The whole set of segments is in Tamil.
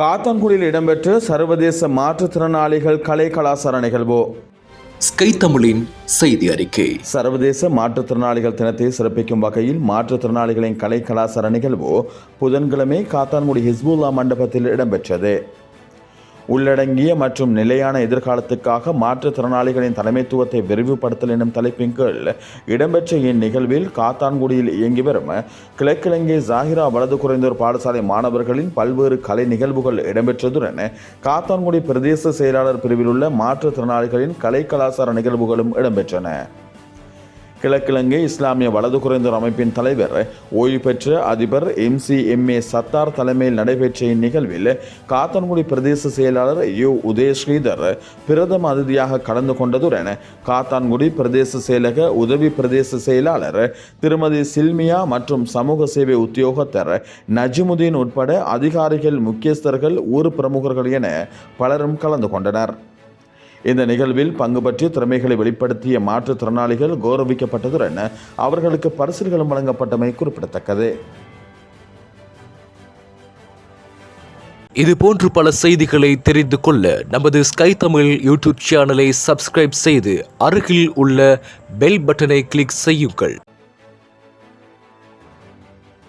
காத்தான்குடியில் இடம்பெற்ற சர்வதேச மாற்றுத்திறனாளிகள் கலை கலாசார நிகழ்வு. ஸ்கை தமிழின் செய்தி அறிக்கை. சர்வதேச மாற்றுத்திறனாளிகள் தினத்தை சிறப்பிக்கும் வகையில் மாற்றுத்திறனாளிகளின் கலை கலாசார நிகழ்வு புதன்கிழமை காத்தான்குடி ஹிஸ்புல்லா மண்டபத்தில் இடம்பெற்றது. உள்ளடங்கிய மற்றும் நிலையான எதிர்காலத்துக்காக மாற்றுத்திறனாளிகளின் தலைமைத்துவத்தை விரிவுபடுத்தல் எனும் தலைப்பின் கீழ் இடம்பெற்ற இந்நிகழ்வில் காத்தான்குடியில் இயங்கி வரும் கிழக்கிழங்கை ஜாகிரா வலது குறைந்தோர் பாடசாலை மாணவர்களின் பல்வேறு கலை நிகழ்வுகள் இடம்பெற்றதுடன் காத்தான்குடி பிரதேச செயலாளர் பிரிவில் உள்ள மாற்றுத்திறனாளிகளின் கலை கலாசார நிகழ்வுகளும் இடம்பெற்றன. கிழக்கிழங்கை இஸ்லாமிய வலது குறைந்தோர் அமைப்பின் தலைவர் ஓய்வு பெற்ற அதிபர் M C M A Sattar தலைமையில் நடைபெற்ற இந்நிகழ்வில் காத்தான்குடி பிரதேச செயலாளர் யு. உதய ஸ்ரீதர் பிரதம அதிதியாக கலந்து கொண்டதுடன் காத்தான்குடி பிரதேச செயலக உதவி பிரதேச செயலாளர் திருமதி சில்மியா மற்றும் சமூக சேவை உத்தியோகத்தர் நஜிமுதீன் உட்பட அதிகாரிகள் முக்கியஸ்தர்கள் ஊர் பிரமுகர்கள் என பலரும் கலந்து கொண்டனர். இந்த நிகழ்வில் பங்கு பற்றி திறமைகளை வெளிப்படுத்திய மாற்றுத்திறனாளிகள் கௌரவிக்கப்பட்டதுடன் அவர்களுக்கு பரிசுகளும் வழங்கப்பட்டமை குறிப்பிடத்தக்கது. இது போன்று பல செய்திகளை தெரிந்து கொள்ள நமது ஸ்கை தமிழ் யூடியூப் சேனலை சப்ஸ்கிரைப் செய்து அருகில் உள்ள பெல் பட்டனை கிளிக் செய்யுங்கள்.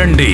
இரண்டு.